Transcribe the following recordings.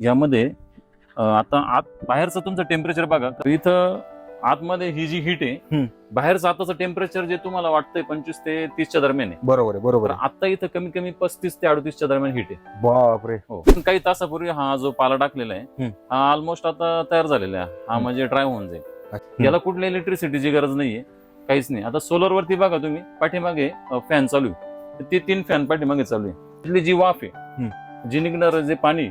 यामध्ये आता आत बाहेरचं तुमचं टेम्परेचर बघा. तर इथं आतमध्ये ही जी हीट आहे. बाहेरचं आताचं टेम्परेचर जे तुम्हाला वाटतंय पंचवीस ते तीसच्या दरम्यान आहे. बरोबर आहे बरोबर आहे. आता इथं कमी कमी पस्तीस ते अडतीसच्या दरम्यान हीट आहे. बापरे. हो. पण काही तासापूर्वी हा जो पाला टाकलेला आहे हम्म. हा ऑलमोस्ट आता तयार झालेला आहे. हा. म्हणजे ड्राय होऊन जाईल. याला कुठल्या इलेक्ट्रिसिटीची गरज नाहीये. काहीच नाही. आता सोलर वरती बघा तुम्ही पाठीमागे फॅन चालू आहे. तर ते तीन फॅन पाठीमागे चालू आहे. तिथली जी वाफ आहे जी निघणार जे पाणी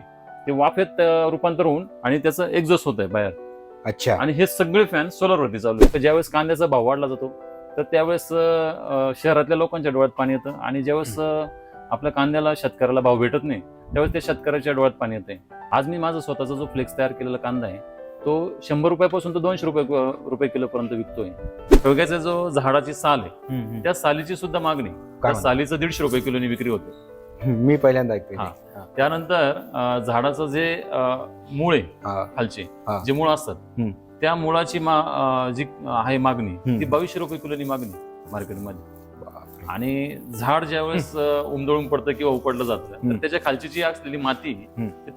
ते वाफेत रूपांतर होऊन आणि त्याचं एक्झॉस्ट होत आहे बाहेर. अच्छा. आणि हे सगळे फॅन सोलर वरती चालू आहे तर ज्यावेळेस कांद्याचा भाव वाढला जातो तर त्यावेळेस शहरातल्या लोकांच्या डोळ्यात पाणी येतं आणि ज्यावेळेस आपल्या कांद्याला शेतकऱ्याला भाव भेटत नाही त्यावेळेस त्या शेतकऱ्याच्या डोळ्यात पाणी येते आज मी माझा स्वतःचा जो फ्लेक्स तयार केलेला कांदा आहे तो शंभर रुपयापासून तो दोनशे रुपये रुपये किलो पर्यंत विकतोय. शेवग्याचा जो झाडाची साल आहे. त्या सालीची सुद्धा मागणी त्या? सालीचं दीडशे रुपये किलोनी विक्री होते. मी पहिल्यांदा ऐकतोय हा. त्यानंतर झाडाचं जे अं, मूळ आहे हा. खालचे हा. जे मूळ असतात हम्म. त्या मुळाची मा- अं, जी आहे मागणी हम्म. ती बावीसशे रुपये किलोनी मागणी मार्केटमध्ये. आणि झाड ज्यावेळेस उमदळून पडतं किंवा उपडलं जातं तर. त्याच्या खालची जी असलेली माती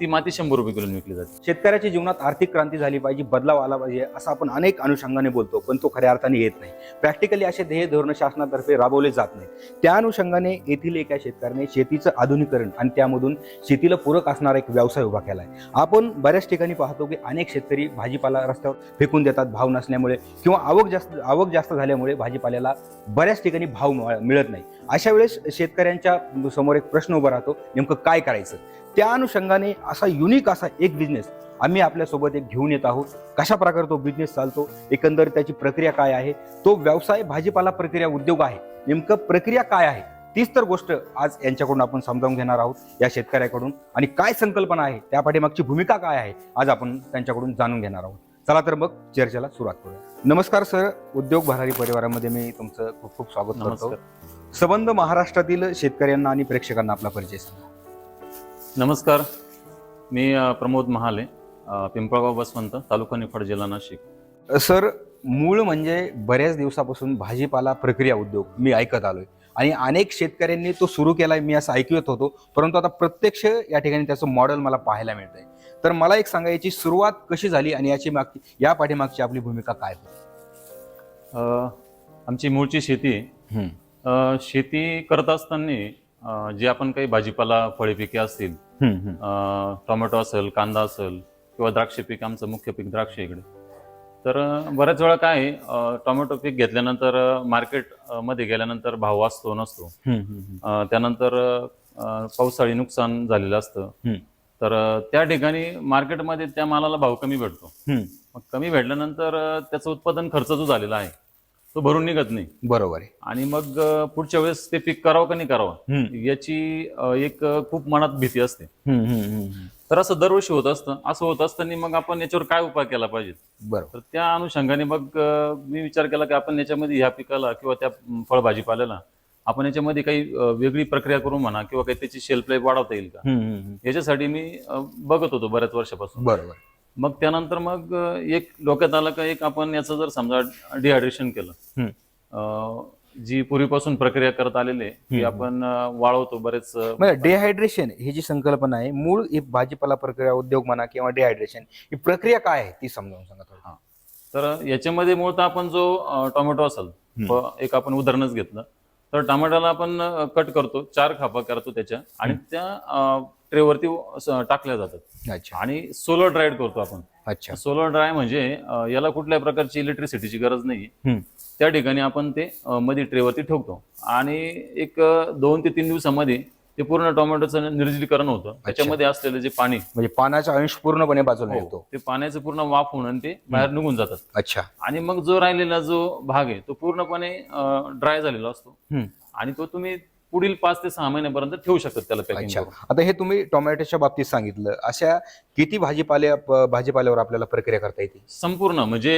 ती माती शंभर रुपये किलोनी विकली जाते. शेतकऱ्याच्या जीवनात आर्थिक क्रांती झाली पाहिजे बदलाव आला पाहिजे असं आपण अनेक अनुषंगाने बोलतो पण तो खऱ्या अर्थाने येत नाही. प्रॅक्टिकली असे ध्येय धोरण शासनातर्फे राबवले जात नाही त्या अनुषंगाने येथील एका शेतकऱ्याने शेतीचं आधुनिकरण आणि त्यामधून शेतीला पूरक असणारा एक व्यवसाय उभा केला आहे आपण बऱ्याच ठिकाणी पाहतो की अनेक शेतकरी भाजीपाला रस्त्यावर फेकून देतात भाव नसल्यामुळे किंवा आवक जास्त आवक जास्त झाल्यामुळे भाजीपाल्याला बऱ्याच ठिकाणी भाव मिळ- मिळत नाही. अशा वेळेस शेतकऱ्यांच्या समोर एक प्रश्न उभा राहतो नेमकं काय करायचं? त्या अनुषंगाने असा युनिक असा एक बिझनेस आम्ही आपल्यासोबत एक घेऊन येत आहोत. कशा प्रकारे तो बिझनेस चालतो? एकंदर त्याची प्रक्रिया काय आहे? तो व्यवसाय भाजीपाला प्रक्रिया उद्योग आहे. नेमकं प्रक्रिया काय आहे? तीच तर गोष्ट आज यांच्याकडून आपण समजावून घेणार आहोत या शेतकऱ्याकडून. आणि काय संकल्पना आहे? त्या पाठीमागची भूमिका काय आहे? आज आपण त्यांच्याकडून जाणून घेणार आहोत. चला तर मग चर्चेला सुरुवात करूया. नमस्कार सर. उद्योग भरारी परिवारामध्ये मी तुमचं खूप खूप स्वागत करतो. संबंध महाराष्ट्रातील शेतकऱ्यांना आणि प्रेक्षकांना आपला परिचय सांगा. नमस्कार. मी प्रमोद महाले पिंपळगाव बसवंत तालुका निफाड जिल्हा नाशिक. सर मूळ म्हणजे बऱ्याच दिवसापासून भाजीपाला प्रक्रिया उद्योग मी ऐकत आलोय. आणि अनेक शेतकऱ्यांनी तो सुरू केलाय मी असं ऐकत होतो परंतु आता प्रत्यक्ष या ठिकाणी त्याचं मॉडेल मला पाहायला मिळतंय. तर मला एक सांगा याची सुरुवात कशी झाली आणि याची मागची या पाठीमागची आपली भूमिका काय होती? आमची मूळची शेती शेती करत असताना जे आपण काही भाजीपाला फळे पिके असतील टोमॅटो असेल कांदा असेल किंवा द्राक्ष पीक आमचं मुख्य पीक द्राक्ष इकडे. तर बऱ्याच वेळा काय टोमॅटो पीक घेतल्यानंतर मार्केटमध्ये गेल्यानंतर भाव असतो नसतो. त्यानंतर पावसाळी नुकसान झालेलं असतं. तर त्या ठिकाणी मार्केटमध्ये त्या मालाला भाव कमी भेटतो. मग कमी भेटल्यानंतर त्याचं उत्पादन खर्च जो झालेला आहे. तो भरून निघत नाही. बरोबर आहे. आणि मग पुढच्या वेळेस ते पीक करावं का नाही करावं? याची एक खूप मनात भीती असते. तर असं दरवर्षी होत असतं. असं होत असताना मग आपण याच्यावर काय उपाय केला पाहिजे? बरोबर. तर त्या अनुषंगाने मग मी विचार केला की आपण याच्यामध्ये ह्या पिकाला किंवा त्या फळभाजीपाल्याला आपण याच्यामध्ये काही वेगळी प्रक्रिया करू म्हणा किंवा काही त्याची शेल्फ लाईफ वाढवता येईल का? याच्यासाठी मी बघत होतो बऱ्याच वर्षापासून. बरोबर. मग त्यानंतर मग एक डोक्यात आलं का एक आपण याचं जर समजा डिहायड्रेशन केलं. अं, जी पूर्वीपासून प्रक्रिया करत आलेली आहे की. आपण अं, वाळवतो बरेच अं, म्हणजे डिहायड्रेशन ही जी संकल्पना आहे मूळ ही भाजीपाला प्रक्रिया उद्योग म्हणा किंवा डिहायड्रेशन ही प्रक्रिया काय आहे ती समजावून सांगा थोडं. तर याच्यामध्ये मुळतः आपण जो अं, टोमॅटो असेल प- एक आपण उदाहरणच घेतलं तर टमाट्याला आपण कट करतो चार खापा करतो त्याच्या आणि त्या ट्रेवरती टाकल्या जातात. अच्छा. आणि सोलर ड्राईड करतो आपण. अच्छा. सोलर ड्राय म्हणजे याला कुठल्याही प्रकारची इलेक्ट्रिसिटीची गरज नाही. त्या ठिकाणी आपण ते मध्ये ट्रेवरती ठेवतो. आणि एक दोन ते तीन दिवसामध्ये ते पूर्ण टोमॅटोचं निर्जलीकरण होतं. त्याच्यामध्ये असलेलं जे पाणी. म्हणजे पानाचा अंश पूर्णपणे बाजूला हो, येतो. ते पाण्याचं पूर्ण वाफ होऊन ते बाहेर निघून जातात. अच्छा. आणि मग जो राहिलेला जो भाग आहे तो पूर्णपणे ड्राय झालेला असतो. आणि तो तुम्ही पुढील पाच ते सहा महिन्यापर्यंत ठेवू शकतात त्याला पॅकिंग अच्छा. आता हे तुम्ही टोमॅटोच्या बाबतीत सांगितलं. अशा किती भाजीपाल्या भाजीपाल्यावर आपल्याला प्रक्रिया करता येते? संपूर्ण म्हणजे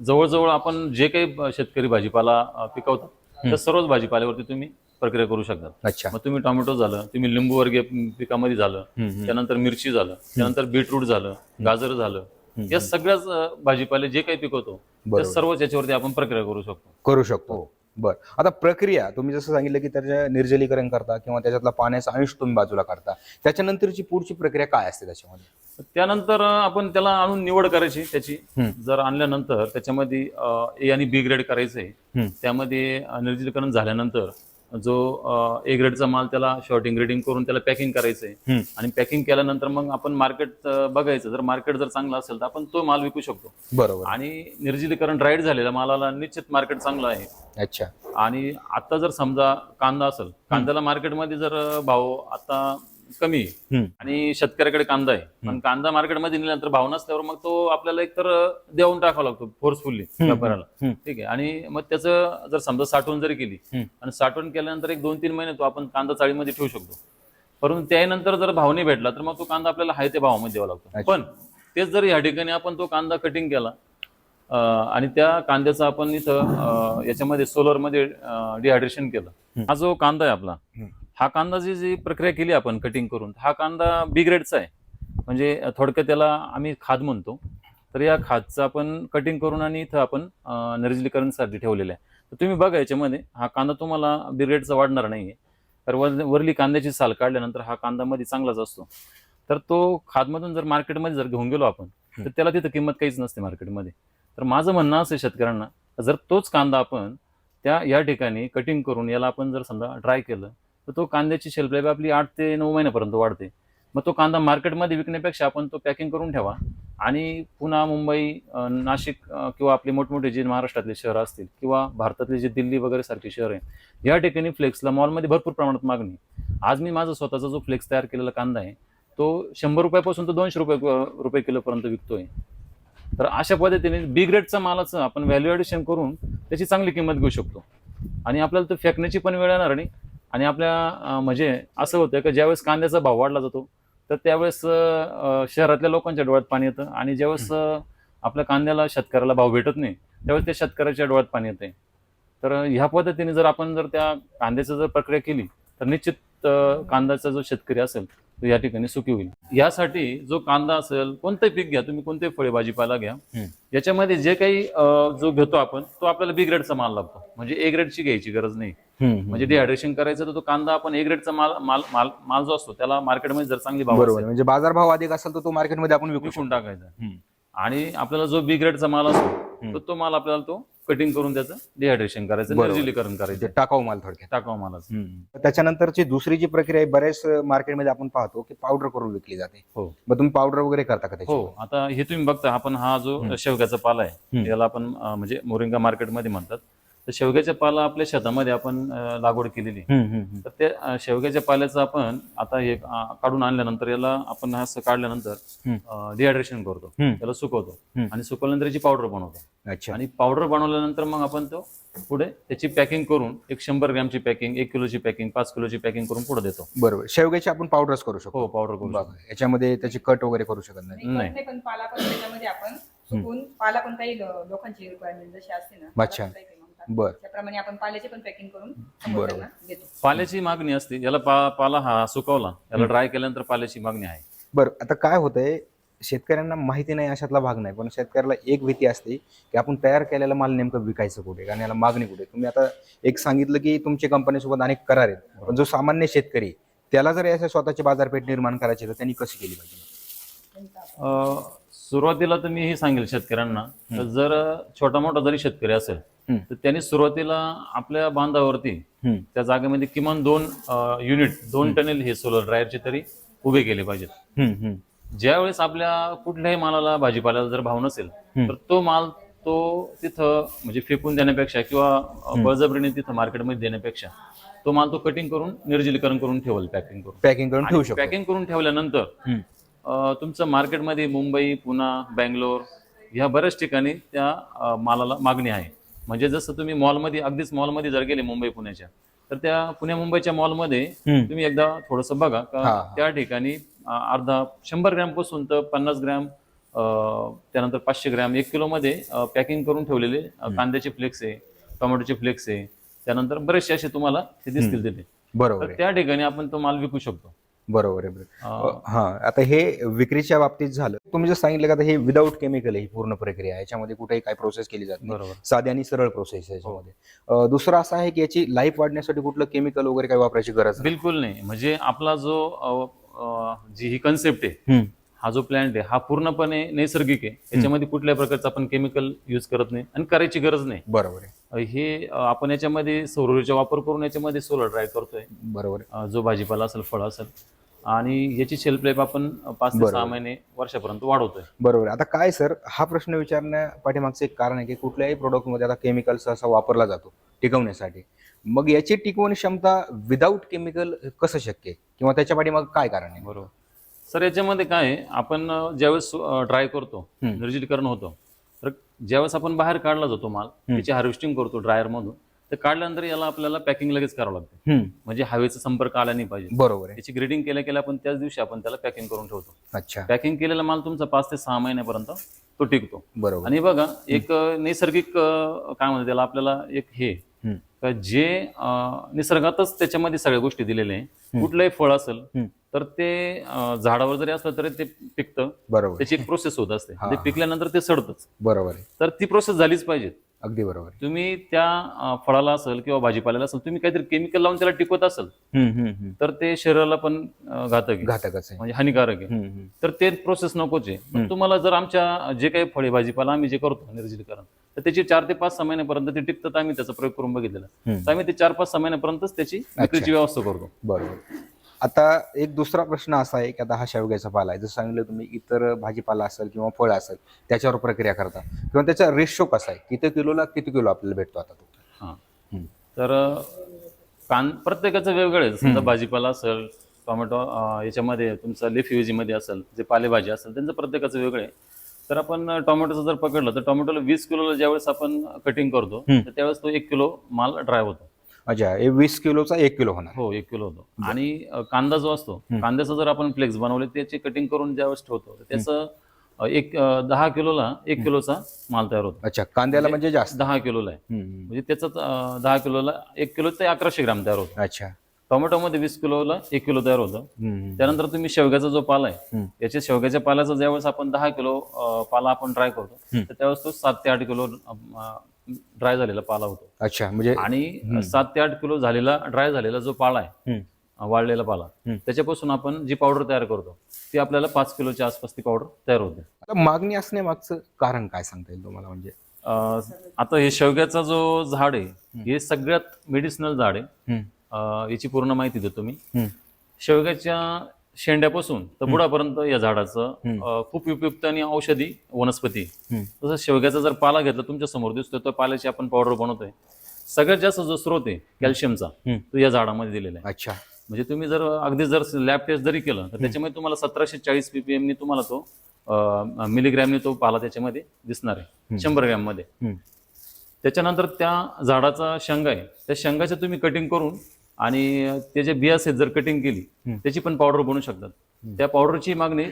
जवळजवळ आपण जे काही शेतकरी भाजीपाला अं, पिकवतात त्या सर्वच भाजीपाल्यावरती तुम्ही प्रक्रिया करू शकता. अच्छा. मग तुम्ही टोमॅटो झालं तुम्ही लिंबू वर्गीय पिकामध्ये झालं त्यानंतर मिरची झालं त्यानंतर बीटरूट झालं गाजर झालं या सगळ्याच अं, भाजीपाले जे काही पिकवतो त्या बरोबर. सर्वच याच्यावरती आपण प्रक्रिया करू शकतो. करू शकतो. बर आता प्रक्रिया तुम्ही जसं सांगितलं की त्याच्या निर्जलीकरण करता किंवा त्याच्यातला पाण्याचा अंश तुम्ही बाजूला काढता त्याच्यानंतरची पुढची प्रक्रिया काय असते त्याच्यामध्ये त्यानंतर आपण त्याला आणून निवड करायची त्याची. जर आणल्यानंतर त्याच्यामध्ये ए आणि बी ग्रेड करायचंय. त्यामध्ये निर्जलीकरण झाल्यानंतर जो ए ग्रेडचा माल त्याला शॉर्टिंग ग्रेडिंग करून त्याला पॅकिंग करायचंय. हम्म. आणि पॅकिंग केल्यानंतर मग आपण मार्केट बघायचं. जर मार्केट जर चांगलं असेल तर आपण तो माल विकू शकतो. बरोबर. आणि निर्जलीकरण ड्राईड झालेल्या मालाला निश्चित मार्केट चांगलं आहे. अच्छा. आणि आता जर समजा कांदा असेल कांद्याला मार्केटमध्ये जर भाव आता कमी आहे. आणि शेतकऱ्याकडे कांदा आहे पण कांदा मार्केटमध्ये नेल्यानंतर भाव नसल्यावर मग तो आपल्याला एकतर देऊन टाकावा लागतो फोर्सफुल्ली व्यापाऱ्याला हम्म. ठीक आहे आणि मग त्याचं जर समजा साठवण जरी केली. आणि साठवण केल्यानंतर एक दोन तीन महिने तो आपण कांदा चाळीमध्ये ठेवू शकतो परंतु त्यानंतर जर भाव नाही भेटला तर मग तो कांदा आपल्याला हाय ते भावामध्ये द्यावा लागतो. पण तेच जर या ठिकाणी आपण तो कांदा कटिंग केला आणि त्या कांद्याचं आपण इथं याच्यामध्ये सोलरमध्ये डिहायड्रेशन केलं हा जो कांदा आहे आपला. हा कांदा जी जी प्रक्रिया केली आपण कटिंग करून हा कांदा बी ग्रेडचा आहे. म्हणजे थोडक्यात त्याला आम्ही खाद म्हणतो. तर या खादचं आपण कटिंग करून आणि इथं आपण निर्जलीकरणसाठी ठेवलेलं आहे. तर तुम्ही बघा याच्यामध्ये हा कांदा तुम्हाला बी ग्रेडचा वाढणार नाहीये. तर वर वरली कांद्याची साल काढल्यानंतर हा कांदा मध्ये चांगलाच असतो. तर तो खादमधून जर मार्केटमध्ये जर घेऊन गेलो आपण तर त्याला तिथं किंमत काहीच नसते मार्केटमध्ये. तर माझं म्हणणं असं आहे शेतकऱ्यांना जर तोच कांदा आपण त्या या ठिकाणी कटिंग करून याला आपण जर समजा ड्राय केलं तर तो कांद्याची शेल्फ लाईफ आपली आठ ते नऊ महिन्यापर्यंत वाढते. मग तो कांदा मार्केटमध्ये विकण्यापेक्षा आपण तो पॅकिंग करून ठेवा. आणि पुन्हा मुंबई नाशिक किंवा आपले मोठमोठे जे महाराष्ट्रातले शहर असतील किंवा भारतातले जे दिल्ली वगैरे सारखे शहर आहे या ठिकाणी फ्लेक्सला मॉलमध्ये भरपूर प्रमाणात मागणी. आज मी माझा स्वतःचा जो फ्लेक्स तयार केलेला कांदा आहे तो शंभर रुपयापासून तो दोनशे रुपये रुपये किलोपर्यंत विकतोय. तर अशा पद्धतीने बी ग्रेडचा मालाचं आपण व्हॅल्यू ॲडिशन करून त्याची चांगली किंमत घेऊ शकतो. आणि आपल्याला तो फेकण्याची पण वेळ येणार नाही आणि आपल्या म्हणजे असं होतं की ज्यावेळेस कांद्याचा भाव वाढला जातो तर त्यावेळेस शहरातल्या लोकांच्या डोळ्यात पाणी येतं आणि ज्यावेळेस आपल्या कांद्याला शेतकऱ्याला भाव भेटत नाही त्यावेळेस त्या शेतकऱ्याच्या डोळ्यात पाणी येते तर ह्या पद्धतीने जर आपण जर त्या कांद्याचं जर प्रक्रिया केली तर निश्चित कांद्याचा जो शेतकरी असेल तो या ठिकाणी सुखी होईल. यासाठी जो कांदा असेल कोणतंही पीक घ्या तुम्ही कोणतेही फळे भाजीपाला घ्या. याच्यामध्ये जे काही जो घेतो आपण तो आपल्याला बी ग्रेडचा माल लागतो. म्हणजे ए ग्रेडची घ्यायची गरज नाही. म्हणजे डिहायड्रेशन करायचं तर तो कांदा आपण ए ग्रेडचा माल माल माल माल जो असतो त्याला मार्केटमध्ये जर चांगली भाव म्हणजे बाजारभाव अधिक असेल तर तो मार्केटमध्ये आपण विकू विकून टाकायचा. आणि आपल्याला जो बी ग्रेडचा माल असतो तर तो माल आपल्याला तो कटिंग करून त्याचं डिहायड्रेशन करायचं बरोबर. निर्जलीकरण म्हणजे करायचं टाकाऊ माल थोडक्यात टाकावा मालाचं त्याच्यानंतरची दुसरी जी प्रक्रिया आहे बऱ्याच मार्केटमध्ये आपण पाहतो की पावडर करून विकली जाते. हो. मग तुम्ही पावडर वगैरे करता का त्याची हो आता हे तुम्ही बघता आपण हा जो. शेवग्याचा पाला आहे हम्म. याला आपण अं, म्हणजे मोरिंगा मार्केटमध्ये म्हणतात. तर शेवग्याच्या पाला आपल्या शेतामध्ये आपण लागवड केलेली. तर त्या शेवग्याच्या पाल्याचं आपण आता हे काढून आणल्यानंतर याला आपण हे असं काढल्यानंतर. डिहायड्रेशन करतो. त्याला सुकवतो. आणि सुकवल्यानंतर याची पावडर बनवतो. अच्छा. आणि पावडर बनवल्यानंतर मग आपण तो पुढे त्याची पॅकिंग करून एक शंभर ग्रॅमची पॅकिंग एक किलोची पॅकिंग पाच किलोची पॅकिंग करून पुढे देतो. बरोबर. शेवग्याची आपण पावडरच करू शकतो. हो पावडर करून बघा याच्यामध्ये त्याची कट वगैरे करू शकत नाही. पण पाला पण त्याच्यामध्ये आपण सुकून पाला पण काही लोकांची रिक्वायरमेंट जशी असते ना अच्छा. बर. त्याप्रमाणे आपण पाल्याची पण पॅकिंग करून बरोबर. समोरच्यांना देतो. पाल्याची मागणी असते. याला पा पाला हा सुकवला याला ड्राय केल्यानंतर पाल्याची मागणी आहे. बरं आता काय होतंय शेतकऱ्यांना माहिती नाही अशातला भाग नाही पण शेतकऱ्याला एक भीती असते की आपण तयार केलेला माल नेमकं विकायचं कुठे आणि याला मागणी कुठे? तुम्ही आता एक सांगितलं की तुमच्या कंपनीसोबत अनेक करार आहेत पण जो सामान्य शेतकरी त्याला जर असं स्वतःची बाजारपेठ निर्माण करायची तर त्यांनी कशी केली पाहिजे? अं, सुरुवातीला तर मी हे सांगेल शेतकऱ्यांना तर जर छोटा मोठा जरी शेतकरी असेल. तर त्यांनी सुरुवातीला आपल्या बांधावरती. त्या जागेमध्ये किमान दोन युनिट दोन टनेल हे सोलर ड्रायरचे तरी उभे केले पाहिजेत. हम्म, हम्म. ज्या वेळेस आपल्या कुठल्याही मालाला भाजीपाल्याला जर भाव नसेल. तर तो माल तो तिथं म्हणजे फेकून देण्यापेक्षा किंवा बळजबरीने तिथं मार्केटमध्ये देण्यापेक्षा तो माल तो कटिंग करून निर्जलीकरण करून ठेवल पॅकिंग करून. पॅकिंग करून ठेवू शकतो. पॅकिंग करून ठेवल्यानंतर तुमचं मार्केटमध्ये मुंबई पुणा बँगलोर ह्या बऱ्याच ठिकाणी त्या मालाला मागणी आहे. म्हणजे जसं तुम्ही मॉलमध्ये अगदीच मॉलमध्ये जर गेले मुंबई पुण्याच्या तर त्या पुण्या मुंबईच्या मॉलमध्ये. तुम्ही एकदा थोडंसं बघा का. त्या ठिकाणी अर्धा शंभर ग्रॅमपासून तर पन्नास ग्रॅम त्यानंतर पाचशे ग्रॅम एक किलो मध्ये पॅकिंग करून ठेवलेले कांद्याचे फ्लेक्स आहे टोमॅटोचे फ्लेक्स आहे त्यानंतर बरेचसे असे तुम्हाला ते दिसतील तिथे बरोबर. त्या ठिकाणी आपण तो माल विकू शकतो बरोबर आहे बरोबर. अं, हा आता हे विक्रीच्या बाबतीत झालं. तुम्ही जर सांगितलं का आता हे विदाऊट केमिकल आहे ही पूर्ण प्रक्रिया याच्यामध्ये कुठेही काय प्रोसेस केली जात नाही. बरोबर. साधी आणि सरळ प्रोसेस आहे याच्यामध्ये. अं, दुसरं असं आहे की याची लाईफ वाढण्यासाठी कुठलं केमिकल वगैरे काही वापरायची गरज नाही. बिलकुल नाही. म्हणजे आपला जो अं, अं, जी ही कन्सेप्ट आहे हम्म. हा जो प्लांट आहे हा पूर्णपणे नैसर्गिक आहे. याच्यामध्ये कुठल्याही प्रकारचं आपण केमिकल युज करत नाही आणि करायची गरज नाही. बरोबर आहे. हे आपण याच्यामध्ये सौर ऊर्जेचा वापर करून याच्यामध्ये सोलर ड्राय करतोय. बरोबर जो भाजीपाला असेल फळ असेल. आणि याची शेल्फ लाईफ आपण पाच ते सहा. महिने वर्षापर्यंत वाढवतोय. बरोबर आहे. आता काय सर हा प्रश्न विचारण्या पाठीमागचं एक कारण आहे की कुठल्याही प्रोडक्टमध्ये आता केमिकल्स असा वापरला जातो टिकवण्यासाठी. मग याची टिकवणी क्षमता विदाऊट केमिकल कसं शक्य आहे? किंवा त्याच्या पाठीमाग काय कारण आहे? बरोबर. सर याच्यामध्ये काय आहे, आपण अं, ज्यावेळेस ड्राय करतो हम्म. निर्जलीकरण होतं तर ज्यावेळेस आपण बाहेर काढला जातो माल त्याची हार्वेस्टिंग करतो ड्रायर मधून तर काढल्यानंतर याला आपल्याला पॅकिंग लगेच करावं लागते. हम्म. म्हणजे हवेचा संपर्क आला नाही पाहिजे. बरोबर आहे. याची ग्रेडिंग केल्या केल्या आपण त्याच दिवशी आपण त्याला पॅकिंग करून ठेवतो. अच्छा. पॅकिंग केलेला माल तुमचा पाच ते सहा महिन्यापर्यंत तो टिकतो. बरोबर. आणि बघा एक अं, नैसर्गिक अं, काय म्हणतात त्याला आपल्याला एक हे हम्म. का जे अं, निसर्गातच त्याच्यामध्ये सगळ्या गोष्टी दिलेल्या आहे कुठलंही फळ असेल हम्म. तर ते झाडावर जरी असलं तरी ते पिकतं. बरोबर. त्याची एक प्रोसेस होत असते. ते. पिकल्यानंतर ते सडतच. बरोबर आहे. तर ती प्रोसेस झालीच पाहिजे. अगदी बरोबर तुम्ही त्या फळाला असेल किंवा भाजीपाल्याला असेल तुम्ही काहीतरी केमिकल लावून त्याला टिकवत असेल. तर ते शरीराला पण घातक आहे. म्हणजे हानिकारक आहे. तर ते प्रोसेस नकोच आहे. तुम्हाला जर आमच्या जे काही फळे भाजीपाला आम्ही जे करतो निर्जलीकरण तर त्याची चार ते पाच सहा महिन्यापर्यंत ते टिकतात. आम्ही त्याचा प्रयोग करून बघितलेला. तर आम्ही ते चार पाच सहा महिन्यापर्यंतच त्याची विक्रीची व्यवस्था करतो. बरोबर. आता एक दुसरा प्रश्न असा आहे की आता हा शेवग्याचा पाला आहे. जसं सांगितलं तुम्ही इतर भाजीपाला असेल किंवा फळ असेल त्याच्यावर प्रक्रिया करता. किंवा त्याचा रेशो कसा आहे? किती किलोला किती किलो आपल्याला भेटतो आता तो? हा. तर कान प्रत्येकाचं वेगवेगळं आहे. समजा भाजीपाला असेल टोमॅटो याच्यामध्ये तुमचं लिफमध्ये असेल जे पालेभाजी असेल त्यांचं प्रत्येकाचं वेगळं आहे. तर आपण टोमॅटोचं जर पकडलं तर टोमॅटोला वीस किलोला ज्यावेळेस आपण कटिंग करतो. तर त्यावेळेस तो एक किलो माल ड्राय होतो. अच्छा हे वीस किलोचा एक किलो होणार. हो एक किलो होतो. आणि अ, कांदा जो असतो कांद्याचा जर आपण फ्लेक्स बनवले त्याची कटिंग करून ज्यावेळेस ठेवतो तर त्याचं अ, एक अ, दहा किलोला एक किलोचा माल तयार होतो. अच्छा कांद्याला म्हणजे जास्त. दहा किलोला आहे. हम्म. म्हणजे त्याचं अ, दहा किलोला एक किलो ते अकराशे ग्राम तयार होतो. अच्छा. टोमॅटोमध्ये वीस किलोला एक किलो तयार होतं. हम्म. त्यानंतर तुम्ही शेवग्याचा जो पाला आहे हम्म. याच्या शेवग्याच्या पाल्याचा ज्यावेळेस आपण दहा किलो अ, पाला आपण ड्राय करतो तर त्यावेळेस तो सात ते आठ किलो ड्राय झालेला पाला होतो. अच्छा म्हणजे आणि सात ते आठ किलो झालेला ड्राय झालेला जो पाला आहे वाळलेला पाला. त्याच्यापासून आपण जी पावडर तयार करतो ती आपल्याला पाच किलोच्या आसपास ती पावडर तयार होते. मागणी असण्यामागचं कारण काय सांगता येईल तुम्हाला? म्हणजे आता हे शेवग्याचा जो झाड आहे हे सगळ्यात मेडिसिनल झाड आहे. याची पूर्ण माहिती देतो मी. शेवग्याच्या शेंड्यापासून तर बुडापर्यंत या झाडाचं खूप उपयुक्त आणि औषधी वनस्पती. आहे. हम्म. तसं शेवग्याचा जर पाला घेतला तुमच्यासमोर दिसतोय तो पाल्याची आपण पावडर बनवतोय. सगळ्यात जास्त जो स्रोत आहे कॅल्शियमचा. तो या झाडामध्ये दिलेला आहे. अच्छा. म्हणजे तुम्ही जर अगदी जर लॅब टेस्ट जरी केलं तर त्याच्यामध्ये तुम्हाला सतराशे चाळीस पीपीएम नी तुम्हाला तो मिलीग्रॅमने तो पाला त्याच्यामध्ये दिसणार आहे. शंभर ग्रॅममध्ये. त्याच्यानंतर त्या झाडाचा शेंगा आहे. त्या शेंगाचं तुम्ही कटिंग करून आणि ते जे बियास आहेत जर कटिंग केली. त्याची पण पावडर बनवू शकतात. त्या पावडरची मागणी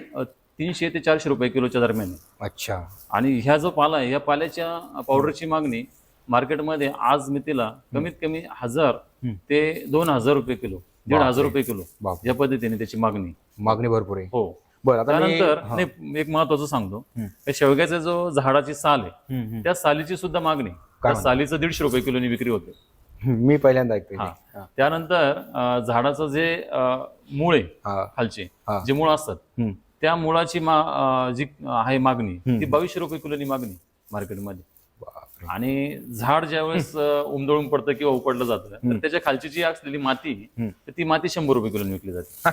तीनशे ते चारशे रुपये किलोच्या दरम्यान अच्छा. आणि ह्या जो पाला आहे या पाल्याच्या पावडरची मागणी मार्केटमध्ये आज मितीला कमीत कमी हजार. ते दोन हजार रुपये किलो दीड. हजार रुपये किलो या पद्धतीने त्याची मागणी. मागणी भरपूर आहे. हो. बरं मी- त्यानंतर. नाही एक महत्वाचं सांगतो. शेवग्याचा जो झाडाची साल आहे. त्या सालीची सुद्धा मागणी. त्या? सालीचं दीडशे रुपये किलोनी विक्री होते. मी पहिल्यांदा ऐकतोय हा. ते. हा. त्यानंतर अं, झाडाचं जे अं, मूळ आहे हा. खालचे हा. जे मुळ असतात हम्म. त्या मुळाची मा अं, जी आहे मागणी हम्म. ती बावीसशे रुपये किलोनी मागणी मार्केटमध्ये. आणि झाड ज्यावेळेस अं, उमदळून पडतं किंवा उपडलं जातं तर त्याच्या खालची जी असलेली माती. तर ती माती शंभर रुपये किलो विकली जाते.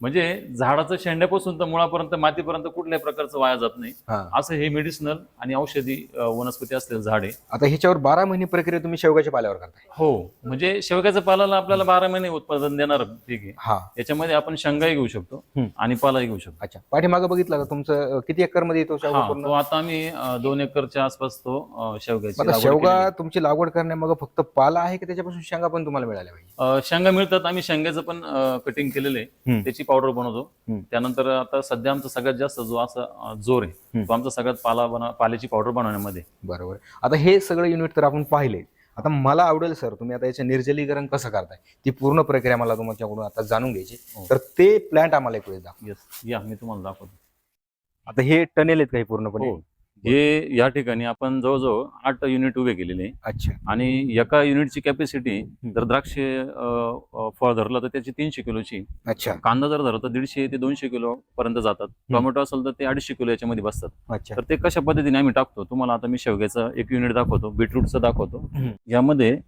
म्हणजे झाडाचं शेंड्यापासून तर मुळापर्यंत मातीपर्यंत कुठल्याही प्रकारचं वाया जात नाही. असं हे मेडिसिनल आणि औषधी वनस्पती असलेलं झाड आहे. आता ह्याच्यावर बारा महिने प्रक्रिया तुम्ही शेवगाच्या पाल्यावर करताय. हो. म्हणजे शेवग्याच्या पालाला आपल्याला बारा महिने उत्पादन देणार पीक आहे. हा. याच्यामध्ये आपण शेंगाही घेऊ शकतो. आणि पालाही घेऊ शकतो. अच्छा. पाठीमागं बघितलं का? तुमचं किती एकरमध्ये येतो शेवगा आता आम्ही दोन एकरच्या आसपास तो अं, शेवग्याची आता लागवड शेवगा केलेली. तुमची लागवड करण्यामागं फक्त पाला आहे की त्याच्यापासून शेंगा पण तुम्हाला मिळाल्या पाहिजे? अं, शेंगा मिळतात आम्ही शेंगाचं पण कटिंग केलेलं आहे. त्याची पावडर बनवतो. त्यानंतर आता सध्या आमचा सगळ्यात जास्त जो असा अं, जोर आहे तो आमचा सगळ्यात पाला बना पाल्याची पावडर बनवण्यामध्ये बरोबर. आता हे सगळं युनिट तर आपण पाहिले. आता मला आवडेल सर तुम्ही आता याचे निर्जलीकरण कसं करताय? ती पूर्ण प्रक्रिया मला तुमच्याकडून आता जाणून घ्यायची हो. तर ते प्लांट आम्हाला एक वेळेस दाखवा. येस या मी तुम्हाला दाखवतो. आता हे टनेल आहेत काही पूर्णपणे? हो. हे या ठिकाणी आपण जवळजवळ आठ युनिट उभे केलेले आहे. अच्छा. आणि एका युनिटची कॅपॅसिटी जर द्राक्ष अं, फळ धरलं तर त्याची तीनशे किलोची अच्छा. कांदा जर धरलं तर दीडशे ते दोनशे किलो पर्यंत जातात. टोमॅटो असेल तर ते अडीचशे किलो याच्यामध्ये बसतात. अच्छा. तर ते कशा पद्धतीने आम्ही टाकतो? तुम्हाला आता मी शेवग्याचं एक युनिट दाखवतो बीटरूटचं दाखवतो. हम्म. यामध्ये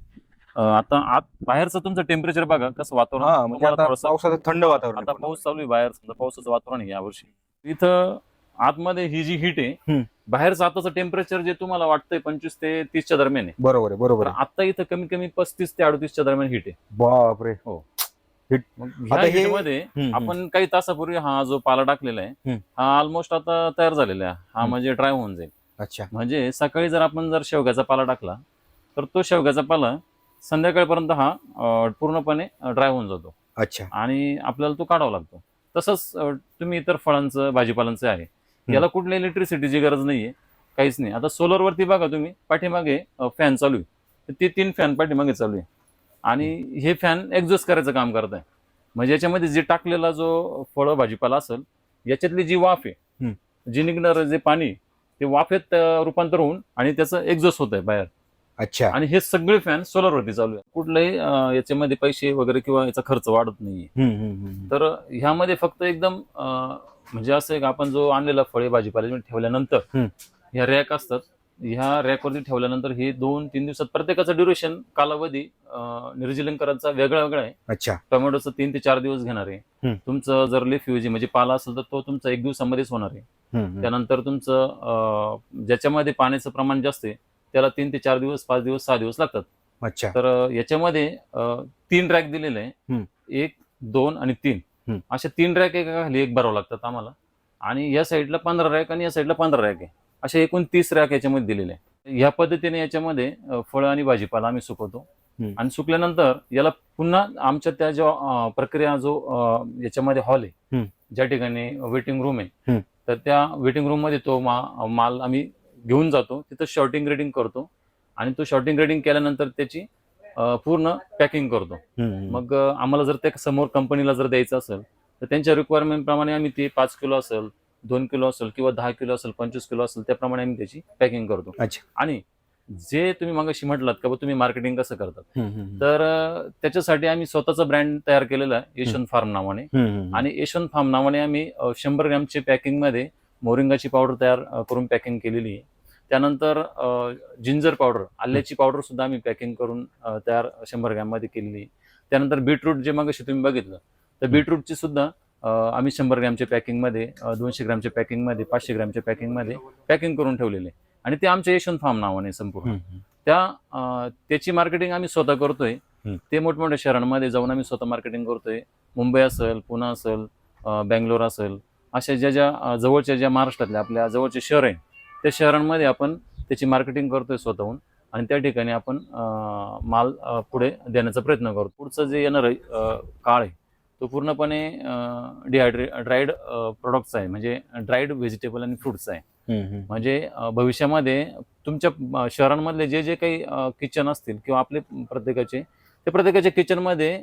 अं, आता आत बाहेरचं तुमचं टेम्परेचर बघा कसं वातावरण. हा म्हणजे तुम्हाला आता थोडंसं- पावसाचं थंड वातावरण आता आहे पाऊस चालू आहे बाहेर समजा पावसाचं वातावरण आहे यावर्षी. इथं आतमध्ये ही जी हीट आहे. बाहेरचं आताचं टेम्परेचर जे तुम्हाला वाटतंय पंचवीस ते तीसच्या दरम्यान आहे. बरोबर आहे बरोबर आहे. आता इथं कमी कमी पस्तीस ते अडतीसच्या दरम्यान हीट आहे. बापरे. ह्या आता हे- हीटमध्ये हम्म, आपण काही तासापूर्वी हा जो पाला टाकलेला आहे हम्म. हा ऑलमोस्ट आता तयार झालेला आहे. हा हम्म. म्हणजे ड्राय होऊन जाईल. अच्छा. म्हणजे सकाळी जर आपण जर शेवग्याचा पाला टाकला तर तो शेवग्याचा पाला संध्याकाळपर्यंत हा अं, पूर्णपणे ड्राय होऊन जातो. अच्छा. आणि आपल्याला तो काढावा लागतो. तसंच अं, तुम्ही इतर फळांचं भाजीपालांचं आहे. याला कुठल्या इलेक्ट्रिसिटीची गरज नाहीये. काहीच नाही. आता सोलरवरती बघा तुम्ही पाठीमागे फॅन चालू आहे. ते तीन फॅन पाठीमागे चालू आहे. आणि हे फॅन एक्झॉस्ट करायचं काम करत आहे. म्हणजे याच्यामध्ये जे टाकलेला जो फळ भाजीपाला असेल याच्यातली जी वाफ आहे जी निघणारं जे पाणी ते वाफेत रूपांतर होऊन आणि त्याचं एक्झॉस्ट होत आहे बाहेर. अच्छा. आणि हे सगळे फॅन सोलरवरती चालू आहे कुठल्याही अं, याच्यामध्ये पैसे वगैरे किंवा याचा खर्च वाढत नाहीये. तर ह्यामध्ये फक्त एकदम म्हणजे असं आहे की आपण जो आणलेला फळे भाजीपाला ठेवल्यानंतर. ह्या रॅक असतात ह्या रॅकवरती ठेवल्यानंतर हे दोन तीन दिवसात प्रत्येकाचा ड्युरेशन कालावधी अं, निर्जलीकरणाचा वेगळा वेगळा आहे अच्छा टोमॅटोचं तीन ते चार दिवस घेणार आहे. तुमचं जर लिफ युजी म्हणजे पाला असेल तर तो तुमचा एक दिवसामध्येच होणार आहे. त्यानंतर तुमचं ज्याच्यामध्ये पाण्याचं प्रमाण जास्त आहे त्याला तीन ते चार दिवस पाच दिवस सहा दिवस लागतात अच्छा तर याच्यामध्ये तीन रॅक दिलेले आहे. एक दोन आणि तीन. अशा तीन रॅक एका खाली एक भरावं लागतात आम्हाला. आणि या साईडला पंधरा रॅक आणि या साईडला पंधरा रॅक आहे. अशा एकूण तीस रॅक याच्यामध्ये दिलेले आहे. ह्या पद्धतीने याच्यामध्ये फळं आणि भाजीपाला आम्ही सुकवतो. आणि सुकल्यानंतर याला पुन्हा आमच्या त्या जो अं, प्रक्रिया जो याच्यामध्ये हॉल आहे. ज्या ठिकाणी वेटिंग रूम आहे. तर त्या वेटिंग रूममध्ये तो मा- माल आम्ही घेऊन जातो. तिथं शॉर्टिंग रेडिंग करतो. आणि तो शॉर्टिंग रेडिंग केल्यानंतर त्याची पूर्ण पॅकिंग करतो. मग आम्हाला जर त्या समोर कंपनीला जर द्यायचं असेल तर त्यांच्या रिक्वायरमेंट प्रमाणे आम्ही ते पाच किलो असेल दोन किलो असेल किंवा दहा किलो असेल पंचवीस किलो असेल त्याप्रमाणे आम्ही त्याची पॅकिंग करतो. आणि जे तुम्ही मगाशी म्हटलात का बा तुम्ही मार्केटिंग कसं करतात? तर त्याच्यासाठी आम्ही स्वतःचा ब्रँड तयार केलेला आहे यशवंत फार्म नावाने. आणि यशवंत फार्म नावाने आम्ही शंभर ग्रॅमची पॅकिंगमध्ये मोरिंगाची पावडर तयार करून पॅकिंग केलेली आहे. त्यानंतर जिंजर पावडर आल्याची पावडर सुद्धा आम्ही पॅकिंग करून तयार शंभर ग्रॅममध्ये केलेली त्यानंतर बीटरूट जे मगाशी तुम्ही बघितलं तर बीटरूटची सुद्धा आम्ही शंभर ग्रॅमच्या पॅकिंगमध्ये अं, दोनशे ग्रॅमच्या पॅकिंगमध्ये पाचशे ग्रॅमच्या पॅकिंगमध्ये पॅकिंग करून ठेवलेले. आणि ते आमच्या यशवंत फार्म नावाने संपूर्ण. त्या त्याची मार्केटिंग आम्ही स्वतः करतोय. ते मोठमोठ्या शहरांमध्ये जाऊन आम्ही स्वतः मार्केटिंग करतोय मुंबई असेल पुणे असेल बँगलोर असेल अशा ज्या ज्या जवळच्या ज्या महाराष्ट्रातल्या आपल्या जवळचे शहर आहे त्या शहरांमध्ये आपण त्याची मार्केटिंग करतोय स्वतःहून आणि त्या ठिकाणी आपण माल पुढे देण्याचा प्रयत्न करतो. पुढचं जे येणार काळ आहे तो पूर्णपणे डिहायड्रे ड्राईड प्रोडक्ट्स आहे. म्हणजे ड्राईड व्हेजिटेबल आणि फ्रुट्स आहे. म्हणजे भविष्यामध्ये तुमच्या शहरांमधले जे जे काही किचन असतील किंवा आपले प्रत्येकाचे ते प्रत्येकाच्या किचनमध्ये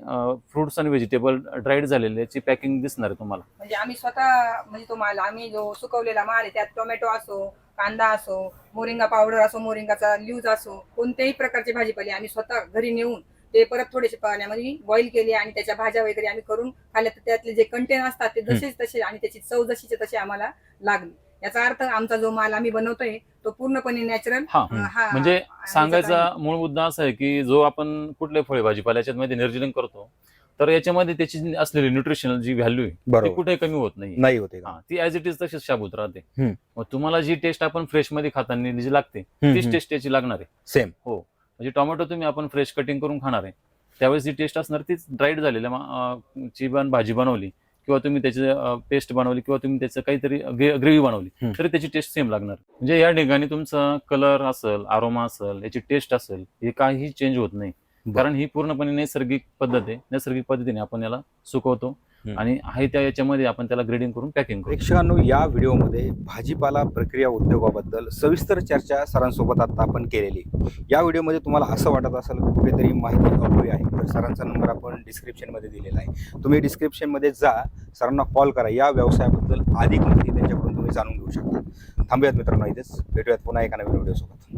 फ्रुट्स आणि व्हेजिटेबल ड्राईड झालेले याची पॅकिंग दिसणार आहे तुम्हाला. म्हणजे आम्ही स्वतः म्हणजे तो माल आम्ही जो सुकवलेला माल आहे त्यात टोमॅटो असो कांदा असो मोरिंगा पावडर असो मोरिंगाचा ल्यूज असो कोणत्याही प्रकारचे भाजीपाले आम्ही स्वतः घरी नेऊन ते परत थोडेसे पाण्यामध्ये बॉईल केले आणि त्याच्या भाज्या वगैरे आम्ही करून खाल्ल्या. तर त्यातले जे कंटेन असतात ते जसेच तसे आणि त्याची चव जशीचे तसे आम्हाला लागली. याचा अर्थ आमचा जो माल आम्ही बनवतोय तो पूर्णपणे नॅचरल म्हणजे सांगायचा मूळ मुद्दा असा आहे की जो आपण कुठले फळे भाजीपाला याच्यामध्ये निर्जलिंग करतो तर याच्यामध्ये त्याची असलेली न्यूट्रिशनल जी व्हॅल्यू आहे ती बरोबर. कुठे कमी होत नाही. नाही होते हा ती ऍज इट इज तशीच शाबूत राहते. हम्म. मग तुम्हाला जी टेस्ट आपण फ्रेशमध्ये खाताना जी लागते तीच. टेस्ट याची लागणार आहे. सेम म्हणजे टोमॅटो तुम्ही आपण फ्रेश कटिंग करून खाणार आहे. त्यावेळेस जी टेस्ट असणार तीच ड्राईड झालेल्या मा- अं, ची पण भाजी बनवली किंवा तुम्ही त्याची पेस्ट बनवली किंवा तुम्ही त्याचं काहीतरी ग्रेव्ही बनवली हम्म. तरी त्याची टेस्ट सेम लागणार. म्हणजे या ठिकाणी तुमचा कलर असेल आरोमा असेल याची टेस्ट असेल हे काही चेंज होत नाही. कारण ही पूर्णपणे नैसर्गिक पद्धत आहे. नैसर्गिक पद्धतीने आपण याला सुकवतो. आणि आहे त्या याच्यामध्ये आपण त्याला ग्रेडिंग करून पॅकिंग करू. प्रेक्षकांनो या व्हिडिओमध्ये भाजीपाला प्रक्रिया उद्योगाबद्दल सविस्तर चर्चा सरांसोबत आता आपण केलेली. या व्हिडिओमध्ये तुम्हाला असं वाटत असेल कुठेतरी माहिती अपुरी आहे तर सरांचा नंबर आपण डिस्क्रिप्शनमध्ये दिलेला आहे. तुम्ही डिस्क्रिप्शनमध्ये जा सरांना कॉल करा. या व्यवसायाबद्दल अधिक माहिती त्यांच्याकडून तुम्ही जाणून घेऊ शकता. थांबूयात मित्रांनो इथेच. भेटूयात पुन्हा एका नवीन व्हिडिओसोबत.